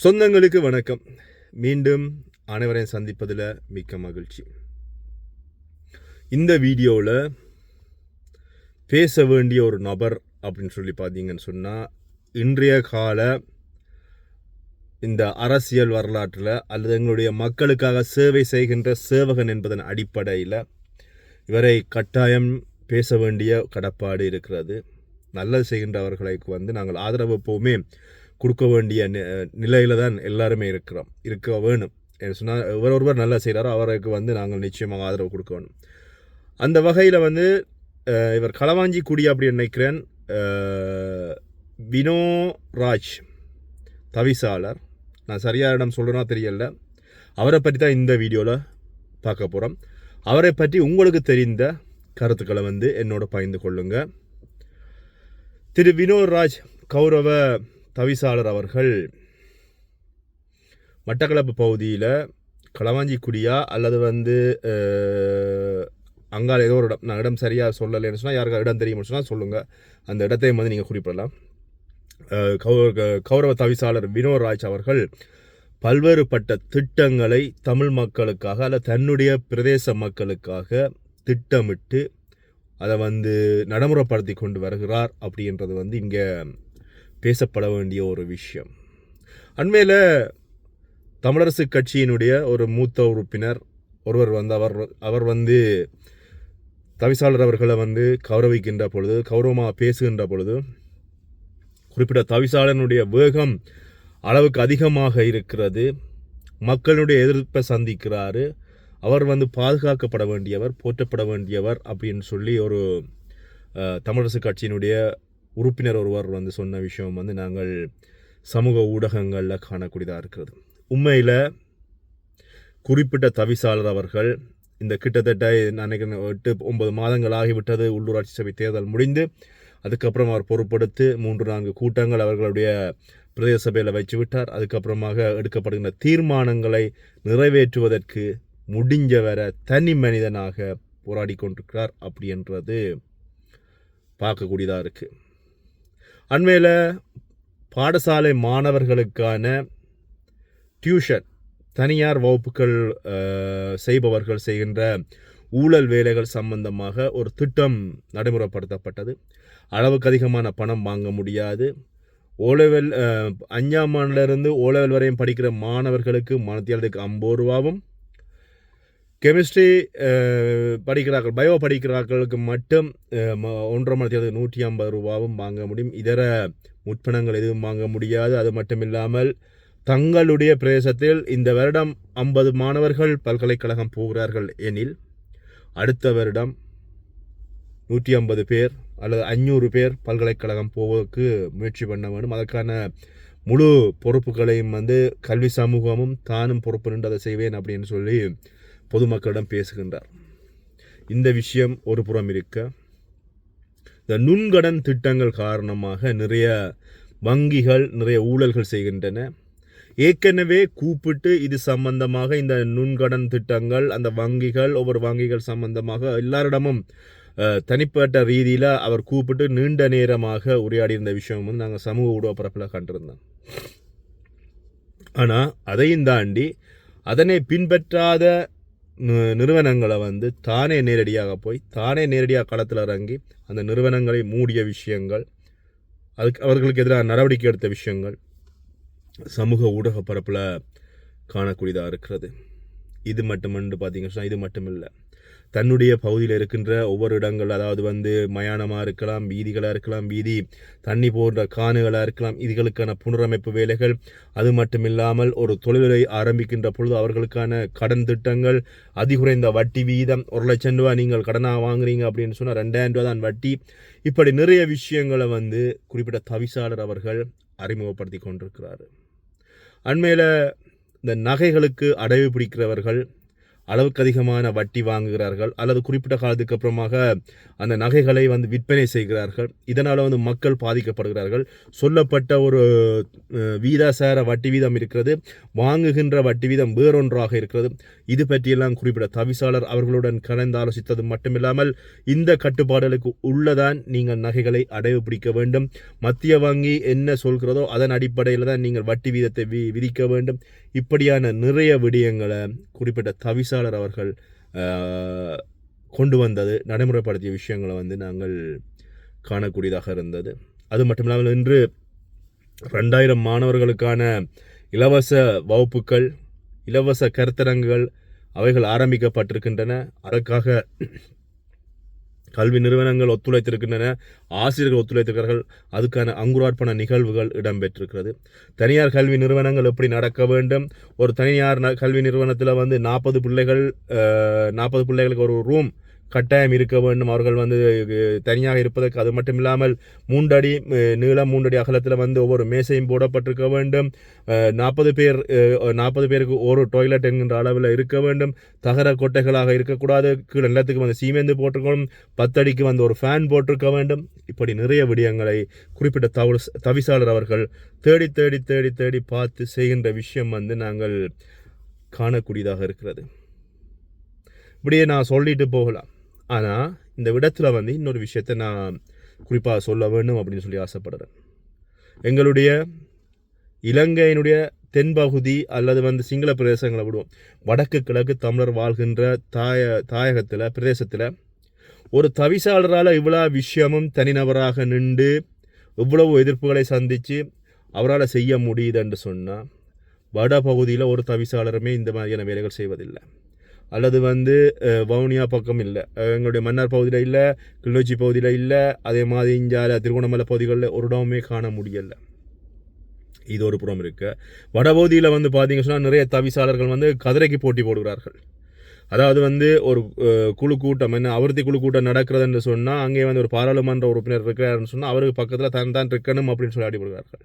சொந்தங்களுக்கு வணக்கம். மீண்டும் அனைவரையும் சந்திப்பதில் மிக்க மகிழ்ச்சி. இந்த வீடியோவில் பேச வேண்டிய ஒரு நபர் அப்படின்னு சொல்லி பார்த்தீங்கன்னு சொன்னால் இன்றைய கால இந்த அரசியல் வரலாற்றில் அல்லது எங்களுடைய மக்களுக்காக சேவை செய்கின்ற சேவகன் என்பதன் அடிப்படையில் இவரை கட்டாயம் பேச வேண்டிய கடப்பாடு இருக்கிறது. நல்லது செய்கின்றவர்களுக்கு வந்து நாங்கள் ஆதரவு எப்போவுமே கொடுக்க வேண்டிய நிலையில் தான் எல்லாருமே இருக்கிறோம். இருக்க வேணும். சொன்னால் இவர் ஒருவர் நல்லா செய்கிறாரோ அவருக்கு வந்து நாங்கள் நிச்சயமாக ஆதரவு கொடுக்க வேணும். அந்த வகையில் வந்து இவர் களவாஞ்சி குடி அப்படின்னு நினைக்கிறேன். வினோ ராஜ் தவிசாளர். நான் சரியான இடம் சொல்கிறேன்னா தெரியல. அவரை பற்றி தான் இந்த வீடியோவில் பார்க்க போகிறோம் அவரை பற்றி உங்களுக்கு தெரிந்த கருத்துக்களை வந்து என்னோட பகிர்ந்து கொள்ளுங்க. திரு வினோராஜ் கௌரவ தவிசாளர் அவர்கள் மட்டக்களப்பு பகுதியில் களவாஞ்சிக்குடியா அல்லது வந்து அங்கால ஏதோ ஒரு இடம் நான் இடம் சரியாக சொல்லலைன்னு சொன்னால் யாருக்கா இடம் தெரியும்னு சொன்னால் சொல்லுங்கள் அந்த இடத்தையும் வந்து நீங்கள் குறிப்பிடலாம். கௌரவ தவிசாளர் வினோத் ராஜ் அவர்கள் பல்வேறுபட்ட திட்டங்களை தமிழ் மக்களுக்காக அல்ல தன்னுடைய பிரதேச மக்களுக்காக திட்டமிட்டு அதை வந்து நடைமுறைப்படுத்தி கொண்டு வருகிறார் அப்படின்றது வந்து இங்கே பேசப்பட வேண்டிய ஒரு விஷயம். அண்மையில் தமிழரசு கட்சியினுடைய ஒரு மூத்த உறுப்பினர் ஒருவர் வந்து அவர் அவர் வந்து தவிசாளர் அவர்களை வந்து கௌரவிக்கின்ற பொழுது கௌரவமாக பேசுகின்ற பொழுது குறிப்பிட்ட தவிசாளனுடைய வேகம் அளவுக்கு அதிகமாக இருக்கிறது. மக்களுடைய எதிர்ப்பை சந்திக்கிறாரு. அவர் வந்து பாதுகாக்கப்பட வேண்டியவர் போற்றப்பட வேண்டியவர் அப்படின்னு சொல்லி ஒரு தமிழரசு கட்சியினுடைய உறுப்பினர் ஒருவர் வந்து சொன்ன விஷயம் வந்து நாங்கள் சமூக ஊடகங்களில் காணக்கூடியதாக இருக்கிறது. உண்மையில் குறிப்பிட்ட தவிசாளர் அவர்கள் இந்த கிட்டத்தட்ட நினைக்கிற நினைக்கிறேன் எட்டு ஒன்பது மாதங்கள் ஆகிவிட்டது உள்ளூராட்சி சபை தேர்தல் முடிந்து அதுக்கப்புறம் அவர் பொறுப்படுத்தி மூன்று நான்கு கூட்டங்கள் அவர்களுடைய பிரதேச சபையில் வைத்து விட்டார். அதுக்கப்புறமாக எடுக்கப்படுகின்ற தீர்மானங்களை நிறைவேற்றுவதற்கு முடிஞ்ச வர தனி மனிதனாக போராடி கொண்டிருக்கிறார். அப்படின்றது பார்க்கக்கூடியதாக இருக்குது அண்மையில் பாடசாலை மாணவர்களுக்கான டியூஷன் தனியார் வகுப்புகள் செய்பவர்கள் செய்கின்ற ஊழல் வேலைகள் சம்பந்தமாக ஒரு திட்டம் நடைமுறைப்படுத்தப்பட்டது. அளவுக்கு அதிகமான பணம் வாங்க முடியாது. ஓலெவல் அஞ்சாம் ஆண்டிலிருந்து ஓலெவல் வரையும் படிக்கிற மாணவர்களுக்கு மனத்தியாளத்துக்கு ஐம்பது ரூபாவும் கெமிஸ்ட்ரி uh, படிக்கிறார்கள் பயோ படிக்கிறார்களுக்கு மட்டும் uh, ஒன்றரை மணி நூற்றி ஐம்பது ரூபாவும் வாங்க முடியும். இதர முற்பணங்கள் எதுவும் வாங்க முடியாது. அது மட்டும் இல்லாமல் தங்களுடைய பிரதேசத்தில் இந்த வருடம் ஐம்பது மாணவர்கள் பல்கலைக்கழகம் போகிறார்கள் எனில் அடுத்த வருடம் நூற்றி ஐம்பது பேர் அல்லது அஞ்சூறு பேர் பல்கலைக்கழகம் போவதற்கு முயற்சி பண்ண வேண்டும். அதற்கான முழு பொறுப்புகளையும் வந்து கல்வி சமூகமும் தானும் பொறுப்பு நின்று அதை செய்வேன் அப்படின்னு சொல்லி பொதுமக்களிடம் பேசுகின்றார். இந்த விஷயம் ஒரு புறம் இருக்க இந்த நுண்கடன் திட்டங்கள் காரணமாக நிறைய வங்கிகள் நிறைய ஊழல்கள் செய்கின்றன. ஏற்கனவே கூப்பிட்டு இது சம்பந்தமாக இந்த நுண்கடன் திட்டங்கள் அந்த வங்கிகள் ஒவ்வொரு வங்கிகள் சம்பந்தமாக எல்லாரிடமும் தனிப்பட்ட ரீதியில் அவர் கூப்பிட்டு நீண்ட நேரமாக உரையாடி இருந்த விஷயம் வந்து நாங்கள் சமூக ஊடக பரப்பில் கண்டிருந்தோம். ஆனால் அதையும் தாண்டி அதனை பின்பற்றாத நிறுவனங்களை வந்து தானே நேரடியாக போய் தானே நேரடியாக களத்தில் இறங்கி அந்த நிறுவனங்களை மூடிய விஷயங்கள் அதுக்கு அவர்களுக்கு எதிராக நடவடிக்கை எடுத்த விஷயங்கள் சமூக ஊடக பரப்பில் காணக்கூடியதாக இருக்கிறது. இது மட்டுமென்று பார்த்தீங்கன்னா இது மட்டும் இல்லை. தன்னுடைய பகுதியில் இருக்கின்ற ஒவ்வொரு இடங்கள் அதாவது வந்து மயானமாக இருக்கலாம் வீதிகளாக இருக்கலாம் வீதி தண்ணி போன்ற காணுகளாக இருக்கலாம் இதுகளுக்கான புனரமைப்பு வேலைகள். அது மட்டும் இல்லாமல் ஒரு தொழிலை ஆரம்பிக்கின்ற பொழுது அவர்களுக்கான கடன் திட்டங்கள் அதிகுறைந்த வட்டி வீதம் ஒரு லட்சம் ரூபா நீங்கள் கடனாக வாங்குறீங்க அப்படின்னு சொன்னால் ரெண்டாயிரம் ரூபா தான் வட்டி. இப்படி நிறைய விஷயங்களை வந்து குறிப்பிட்ட தவிசாளர் அவர்கள் அறிமுகப்படுத்தி கொண்டிருக்கிறார் அண்மையில் இந்த நகைகளுக்கு அடைவு பிடிக்கிறவர்கள் அளவுக்கு அதிகமான வட்டி வாங்குகிறார்கள். அல்லது குறிப்பிட்ட காலத்துக்கு அப்புறமாக அந்த நகைகளை வந்து விற்பனை செய்கிறார்கள். இதனால் வந்து மக்கள் பாதிக்கப்படுகிறார்கள். சொல்லப்பட்ட ஒரு வீதாசார வட்டி வீதம் இருக்கிறது. வாங்குகின்ற வட்டி வீதம் வேறொன்றாக இருக்கிறது. இது பற்றியெல்லாம் குறிப்பிட்ட தவிசாளர் அவர்களுடன் கலந்து ஆலோசித்தது மட்டுமில்லாமல் இந்த கட்டுப்பாடுகளுக்கு உள்ளதான் நீங்கள் நகைகளை அடைவு பிடிக்க வேண்டும். மத்திய வங்கி என்ன சொல்கிறதோ அதன் அடிப்படையில் தான் நீங்கள் வட்டி வீதத்தை வி விதிக்க வேண்டும். இப்படியான நிறைய விடயங்களை குறிப்பிட்ட தவிசாளர் அவர்கள் கொண்டு வந்தது நடைமுறைப்படுத்திய விஷயங்களை வந்து நாங்கள் காணக்கூடியதாக இருந்தது. அது மட்டும் இல்லாமல் இன்று ரெண்டாயிரம் மாணவர்களுக்கான இலவச வகுப்புகள் இலவச கருத்தரங்குகள் அவைகள் ஆரம்பிக்கப்பட்டிருக்கின்றன. அதற்காக கல்வி நிறுவனங்கள் ஒத்துழைத்திருக்கின்றன ஆசிரியர்கள் ஒத்துழைத்திருக்கிறார்கள் அதுக்கான அங்குரார்ப்பண நிகழ்வுகள் இடம்பெற்றிருக்கிறது. தனியார் கல்வி நிறுவனங்கள் எப்படி நடக்க வேண்டும்? ஒரு தனியார் ந- கல்வி நிறுவனத்தில் வந்து நாற்பது பிள்ளைகள் நாற்பது பிள்ளைகளுக்கு ஒரு ரூம் கட்டாயம் இருக்க வேண்டும். அவர்கள் வந்து தனியாக இருப்பதற்கு அது மட்டும் இல்லாமல் மூண்டடி நீளம் மூண்டடி அகலத்தில் வந்து ஒவ்வொரு மேசையும் போடப்பட்டிருக்க வேண்டும். நாற்பது பேர் நாற்பது பேருக்கு ஒரு டாய்லெட் என்கின்ற அளவில் இருக்க வேண்டும். தகர கொட்டைகளாக இருக்கக்கூடாது. கீழே நிலத்துக்கு வந்து சீமேந்து போட்டிருக்கணும். பத்தடிக்கு வந்து ஒரு ஃபேன் போட்டிருக்க வேண்டும். இப்படி நிறைய விடயங்களை குறிப்பிட்ட தவறு தவிசாளர் அவர்கள் தேடி தேடி தேடி தேடி பார்த்து செய்கின்ற விஷயம் வந்து நாங்கள் காணக்கூடியதாக இருக்கிறது. இப்படியே நான் சொல்லிட்டு போகலாம். ஆனால் இந்த விடத்தில் வந்து இன்னொரு விஷயத்தை நான் குறிப்பாக சொல்ல வேண்டும் அப்படின்னு சொல்லி ஆசைப்படுறேன். எங்களுடைய இலங்கையினுடைய தென்பகுதி அல்லது வந்து சிங்கள பிரதேசங்களை விடுவோம். வடக்கு கிழக்கு தமிழர் வாழ்கின்ற தாய தாயகத்தில் பிரதேசத்தில் ஒரு தவிசாளரால் இவ்வளோ விஷயமும் தனிநபராக நின்று இவ்வளவு எதிர்ப்புகளை சந்தித்து அவரால் செய்ய முடியுதுன்னு சொன்னால் வட பகுதியில் ஒரு தவிசாளருமே இந்த மாதிரியான வேலைகள் செய்வதில்லை. அல்லது வந்து வவுனியா பக்கம் இல்லை. எங்களுடைய மன்னார் பகுதியில் இல்லை கிள்ளோச்சி பகுதியில் இல்லை அதே மாதிரி இஞ்சால திருகோணமலை பகுதிகளில் ஒரு இடமுமே காண முடியலை. இது ஒரு புறம் இருக்குது வடபகுதியில் வந்து பார்த்தீங்க சொன்னால் நிறைய தவிசாளர்கள் வந்து கதிரைக்கு போட்டி போடுகிறார்கள். அதாவது வந்து ஒரு குழு கூட்டம் என்ன அவர்த்தி குழு கூட்டம் நடக்கிறதுன்னு சொன்னால் அங்கே வந்து ஒரு பாராளுமன்ற உறுப்பினர் இருக்கிறாருன்னு சொன்னால் அவருக்கு பக்கத்தில் தான் தான் இருக்கணும் அப்படின்னு சொல்லி அடிபடுகிறார்கள்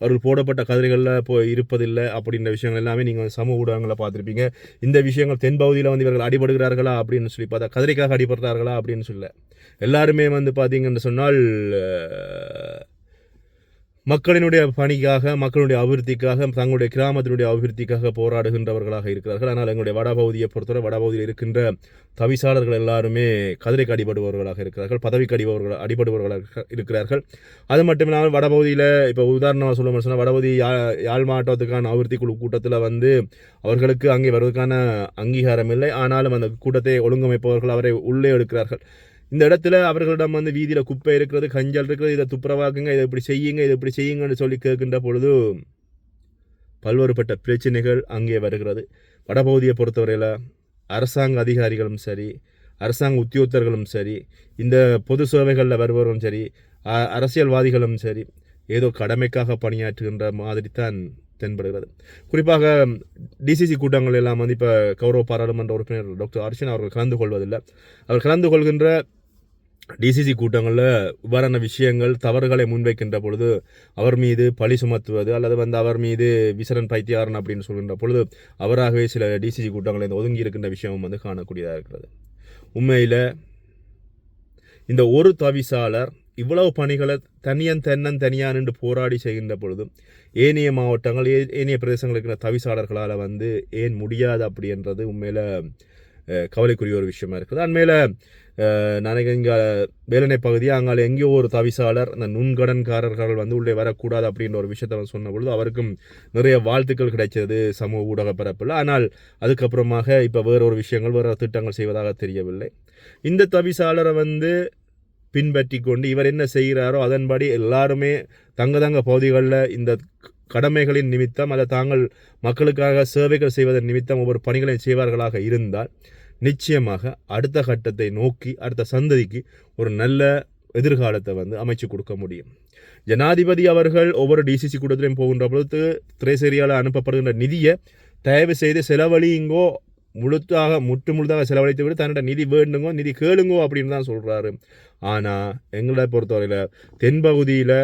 அவர்கள் போடப்பட்ட கதிரைகளில் இப்போ இருப்பதில்லை அப்படின்ற விஷயங்கள் எல்லாமே நீங்கள் வந்து சமூக ஊடகங்களில் பார்த்துருப்பீங்க. இந்த விஷயங்கள் தென்பகுதியில் வந்து இவர்கள் அடிபடுகிறார்களா அப்படின்னு சொல்லி பார்த்தா கதிரைக்காக அடிபடுறார்களா அப்படின்னு சொல்ல எல்லாருமே வந்து பார்த்தீங்கன்னு சொன்னால் மக்களினுடைய பணிக்காக மக்களுடைய அபிவிருத்திக்காக தங்களுடைய கிராமத்தினுடைய அபிவிருத்திக்காக போராடுகின்றவர்களாக இருக்கிறார்கள். ஆனால் எங்களுடைய வடபகுதியை பொறுத்தவரை வடபகுதியில் இருக்கின்ற தவிசாளர்கள் எல்லாருமே கதிரைக்கு அடிபடுபவர்களாக இருக்கிறார்கள் பதவிக்கு அடிபவர்கள் அடிபடுபவர்களாக இருக்கிறார்கள். அது மட்டும் இல்லாமல் வடபகுதியில் இப்போ உதாரணமாக சொல்ல சொன்னால் வடபகுதி யா யாழ் மாவட்டத்துக்கான அபிவிருத்தி குழு கூட்டத்தில் வந்து அவர்களுக்கு அங்கே வருவதற்கான அங்கீகாரம் இல்லை. ஆனாலும் அந்த கூட்டத்தை ஒழுங்கமைப்பவர்கள் அவரை உள்ளே எடுக்கிறார்கள். இந்த இடத்துல அவர்களிடம் வந்து வீதியில் குப்பை இருக்கிறது கஞ்சல் இருக்கிறது இதை துப்புரவாக்குங்க இதை இப்படி செய்யுங்க இதை இப்படி செய்யுங்கன்னு சொல்லி கேட்கின்ற பொழுது பல்வேறுபட்ட பிரச்சனைகள் அங்கே வருகிறது. வடபகுதியை பொறுத்தவரையில் அரசாங்க அதிகாரிகளும் சரி அரசாங்க உத்தியோகத்தர்களும் சரி இந்த பொது சேவைகளில் வருபவரும் சரி அ- அரசியல்வாதிகளும் சரி ஏதோ கடமைக்காக பணியாற்றுகின்ற மாதிரி தான் தென்படுகிறது. குறிப்பாக டிசிசி கூட்டங்கள் எல்லாம் வந்து இப்போ கௌரவ பாராளுமன்ற உறுப்பினர் டாக்டர் அர்ச்சனா அவர்கள் கலந்து கொள்வதில்லை. அவர் கலந்து கொள்கின்ற டிசிசி கூட்டங்களில் இவ்வாறான விஷயங்கள் தவறுகளை முன்வைக்கின்ற பொழுது அவர் மீது பழி சுமத்துவது அல்லது வந்து அவர் மீது விசரன் பைத்தியாரன் அப்படின்னு சொல்கின்ற பொழுது அவராகவே சில டிசிசி கூட்டங்களை இந்த ஒதுங்கி இருக்கின்ற விஷயமும் வந்து காணக்கூடியதாக இருக்கிறது. உண்மையில் இந்த ஒரு தவிசாளர் இவ்வளவு பணிகளை தனியன் தென்னன் தனியாக நின்று போராடி செய்கின்ற பொழுது ஏனைய மாவட்டங்கள் ஏ- ஏனைய பிரதேசங்களுக்கு தவிசாளர்களால் வந்து ஏன் முடியாது அப்படின்றது உண்மையில் கவலைக்குரிய ஒரு விஷயமா இருக்குது. அண்மையில் நினைக்க இங்கே வேலனை பகுதி அங்கால எங்கேயோ ஒரு தவிசாளர் அந்த நுண்கடன்காரர்கள் வந்து உள்ளே வரக்கூடாது அப்படின்ற ஒரு விஷயத்தை அவர் சொன்ன பொழுது அவருக்கும் நிறைய வாழ்த்துக்கள் கிடைச்சது சமூக ஊடக பரப்பில். ஆனால் அதுக்கப்புறமாக இப்போ வேற ஒரு விஷயங்கள் வேற திட்டங்கள் செய்வதாக தெரியவில்லை. இந்த தவிசாளரை வந்து பின்பற்றி கொண்டு இவர் என்ன செய்கிறாரோ அதன்படி எல்லாருமே தங்க தங்க பகுதிகளில் இந்த கடமைகளின் நிமித்தம் அல்லது தாங்கள் மக்களுக்காக சேவைகள் செய்வதன் நிமித்தம் ஒவ்வொரு பணிகளை செய்வார்களாக இருந்தால் நிச்சயமாக அடுத்த கட்டத்தை நோக்கி அடுத்த சந்ததிக்கு ஒரு நல்ல எதிர்காலத்தை வந்து அமைச்சு கொடுக்க முடியும். ஜனாதிபதி அவர்கள் ஒவ்வொரு டிசிசி கூட்டத்திலையும் போகின்ற பொழுது திரைசேரியால் அனுப்பப்படுகின்ற நிதியை தயவு செய்து செலவழியுங்கோ முழுத்தாக முற்று முழுதாக செலவழித்து விட்டு தன்னோட நிதி வேண்டுங்கோ நிதி கேளுங்கோ அப்படின்னு தான் சொல்கிறாரு ஆனால் எங்களை பொறுத்தவரையில் தென்பகுதியில்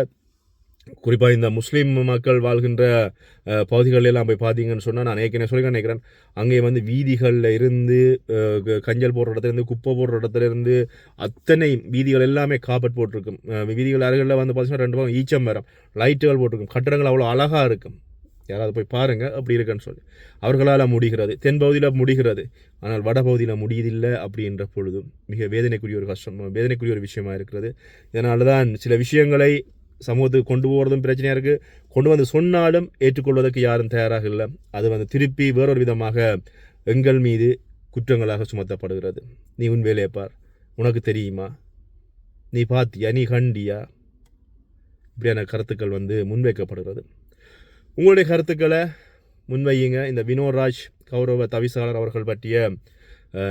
குறிப்பாக இந்த முஸ்லீம் மக்கள் வாழ்கின்ற பகுதிகளெல்லாம் போய் பார்த்தீங்கன்னு சொன்னால் நான் ஏற்கனவே சொல்லி நினைக்கிறேன். அங்கே வந்து வீதிகளில் இருந்து க- கஞ்சல் போடுற இடத்துல இருந்து குப்பை போடுற இடத்துல இருந்து அத்தனை வீதிகள் எல்லாமே காப்பட் போட்டிருக்கும். வீதிகள் அருகில் வந்து பார்த்தீங்கன்னா ரெண்டு பக்கம் ஈச்சம் மரம் லைட்டுகள் போட்டிருக்கும். கட்டடங்கள் அவ்வளோ அழகாக இருக்கும். யாராவது போய் பாருங்கள் அப்படி இருக்குன்னு சொல்லி. அவர்களால் முடிகிறது. தென்பகுதியில் முடிகிறது. ஆனால் வடபகுதியில் முடியதில்லை அப்படின்ற பொழுதும் மிக வேதனைக்குரிய ஒரு கஷ்டம் வேதனைக்குரிய ஒரு விஷயமா இருக்கிறது. இதனால தான் சில விஷயங்களை சமூகத்துக்கு கொண்டு போகிறதும் பிரச்சனையாக இருக்குது கொண்டு வந்து சொன்னாலும் ஏற்றுக்கொள்வதற்கு யாரும் தயாராக இல்லை. அது வந்து திருப்பி வேறொரு விதமாக எங்கள் மீது குற்றங்களாக சுமத்தப்படுகிறது. நீ உன் வேலையை பார். உனக்கு தெரியுமா? நீ பாத்தியா? நீ கண்டியா? இப்படியான கருத்துக்கள் வந்து முன்வைக்கப்படுகிறது. உங்களுடைய கருத்துக்களை முன்வையுங்க. இந்த வினோராஜ் கௌரவ தவிசாளர் அவர்கள் பற்றிய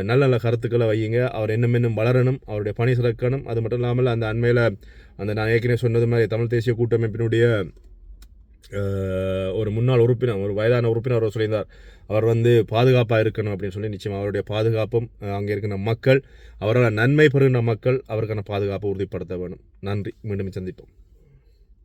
நல்ல நல்ல கருத்துக்களை வையுங்க. அவர் இன்னும் இன்னும் வளரணும். அவருடைய பணி சிறக்கணும். அது மட்டும் இல்லாமல் அந்த அண்மையில் அந்த நான் ஏற்கனவே சொன்னது மாதிரி தமிழ் தேசிய கூட்டமைப்பினுடைய ஒரு முன்னாள் உறுப்பினர் ஒரு வயதான உறுப்பினர் அவர் சொல்லியிருந்தார். அவர் வந்து பாதுகாப்பாக இருக்கணும் அப்படின்னு சொல்லி நிச்சயம் அவருடைய பாதுகாப்பும் அங்கே இருக்கிற மக்கள் அவரால் நன்மை பெறுகின்ற மக்கள் அவருக்கான பாதுகாப்பை உறுதிப்படுத்த வேணும். நன்றி. மீண்டும் சந்திப்போம்.